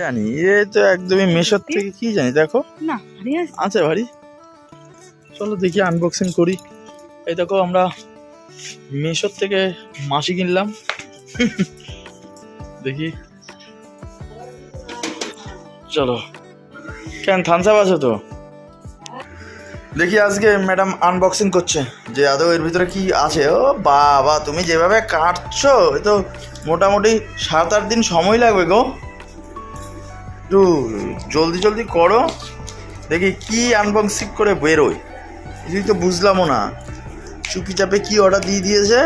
জানি এ তো একদমই মেশোর থেকে কি জানি দেখো। না ভারী আছে। আছে ভারী। চলো দেখি আনবক্সিং করি। এই দেখো আমরা মেশোর থেকে মাসি কিনলাম। দেখি। চলো। কেন থামসাপ আছে তো? দেখি আজকে ম্যাডাম আনবক্সিং করছে। যে আদৌ এর ভিতরে কি আছে? ও বাবা তুমি যেভাবে কাটছো এ তো মোটামুটি সাত আট দিন সময় লাগবে গো। একটু জলদি জলদি করো। দেখি কি আনবক্সিং করে বেরোয়। কিছুই তো বুঝলামও না। চুপি চাপে কি অর্ডার দিয়ে দিয়েছে?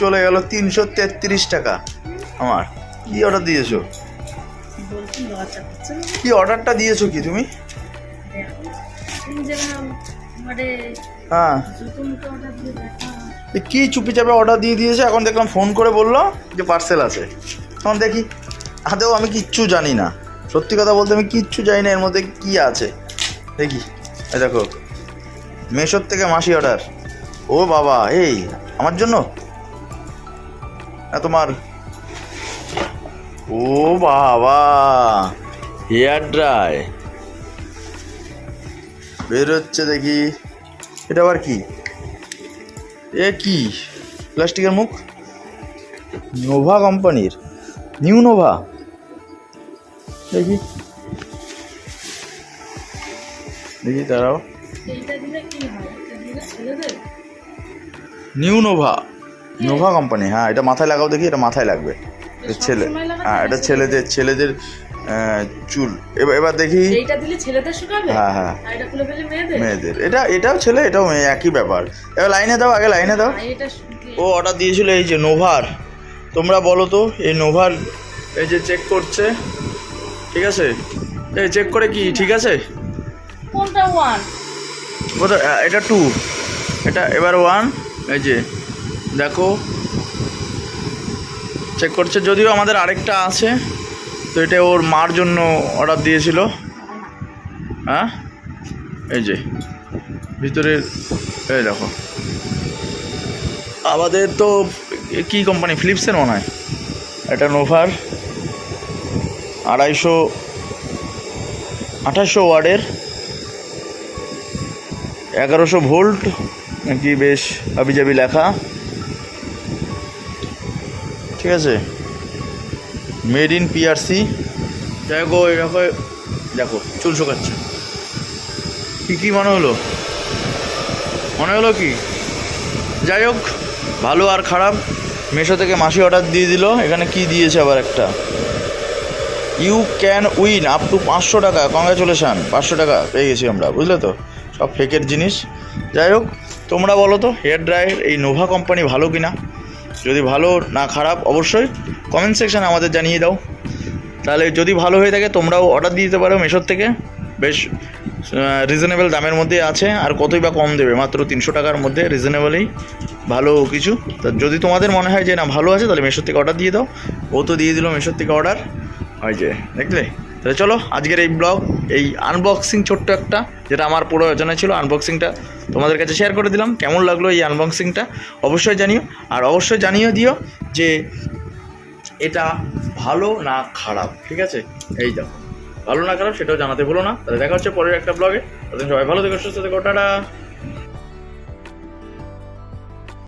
চলে গেল তিনশো তেত্রিশ টাকা। আমার, কি অর্ডার দিয়েছ? কি অর্ডারটা দিয়েছ কি তুমি? হ্যাঁ। কি চুপি চাপে অর্ডার দিয়ে দিয়েছে? এখন দেখলাম ফোন করে বলল যে পার্সেল আছে। তখন দেখি আদেও আমি কিচ্ছু জানি না। সত্যি কথা বলতে আমি কিচ্ছু জানি না এর মধ্যে কি আছে। দেখি, এই দেখো, মেশোর থেকে মাসি অর্ডার। ও বাবা, এই, আমার জন্য? তোমার? ও বাবা, হেয়ার ড্রাই। বেরোচ্ছে দেখি। এটা আবার কি? এ কি? প্লাস্টিকের মুখ? নোভা কোম্পানির। New Nova? দেখি। দেখি দাঁড়াও। New Nova. নোভা কোম্পানি হ্যাঁ এটা মাথায় লাগাও দেখি এটা মাথায় লাগবে। এটা ছেলে হ্যাঁ এটা ছেলেদের ছেলেদের চুল। এবার এবার দেখি। এইটা দিলে ছেলেদের শুকাবে? হ্যাঁ হ্যাঁ। এটা খুলে ফেলে মেয়েদের? মেয়েদের। এটা এটাও ছেলে এটাও মেয়ে একই ব্যাপার। এবার লাইনে দাও আগে লাইনে দাও। ও অর্ডার দিয়েছিল এই যে নোভার। তোমরা বলো তো এই নোভার এই যে চেক করছে। ঠিক আছে? এই চেক করে কি ঠিক আছে? কোনটা ওয়ান কোথায়? এটা টু এটা এবার ওয়ান এই যে দেখো। চেক করছে যদিও আমাদের আরেকটা আছে তো এটা ওর মার জন্য অর্ডার দিয়েছিল। হ্যাঁ এই যে ভিতরে এই দেখো। আমাদের তো কি কোম্পানি ফিলিপসের মনে হয়। এটা নোভার আড়াইশো, আঠাশশো ওয়ার্ডের এগারোশো ভোল্ট নাকি বেশ আবিজাবি লেখা। ঠিক আছে? মেড ইন পিআরসি দেখো এরকম দেখো চুল শোকাচ্ছে। কী কী মনে হলো? মনে হলো কি? যাই হোক, ভালো আর খারাপ। মেশো থেকে মাসি অর্ডার দিয়ে দিল, এখানে কি দিয়েছে আবার একটা? You can win up to পাঁচশো টাকা। কংগ্রাচুলেশান পাঁচশো টাকা পেয়ে গেছি আমরা, বুঝলে তো? সব ফেকের জিনিস। যাই হোক, তোমরা বলো তো হেয়ার ড্রায়ার এই নোভা কোম্পানি ভালো কি না যদি ভালো, না খারাপ, অবশ্যই কমেন্ট সেকশানে আমাদের জানিয়ে দাও। তাহলে যদি ভালো হয়ে থাকে, তোমরাও অর্ডার দিয়ে দিতে পারো মেশোর থেকে। বেশ রিজনেবল দামের মধ্যে আছে, আর কতই বা কম দেবে, মাত্র তিনশো টাকার মধ্যে রিজনেবলেই ভালো কিছু। তা যদি তোমাদের মনে হয় যে না, ভালো আছে, তাহলে মেশোর থেকে অর্ডার দিয়ে দাও। ও তো দিয়ে দিল মেশোর থেকে অর্ডার ওই যে, দেখলে? তাহলে চলো, আজকের এই ব্লগ, এই আনবক্সিং ছোট্ট একটা, যেটা আমার পুরো যোজনা ছিল আনবক্সিংটা তোমাদের কাছে শেয়ার করে দিলাম। কেমন লাগল এই আনবক্সিংটা অবশ্যই জানিও। আর অবশ্যই জানিয়ে দিও যে, এটা ভালো না খারাপ, ঠিক আছে? এই দেখো। ভালো না খারাপ সেটাও জানাতে ভুলো না। তাহলে দেখা হচ্ছে পরের একটা ব্লগে। তাদের সবাই ভালো থেকো, সুস্থ থেকো, টাটা।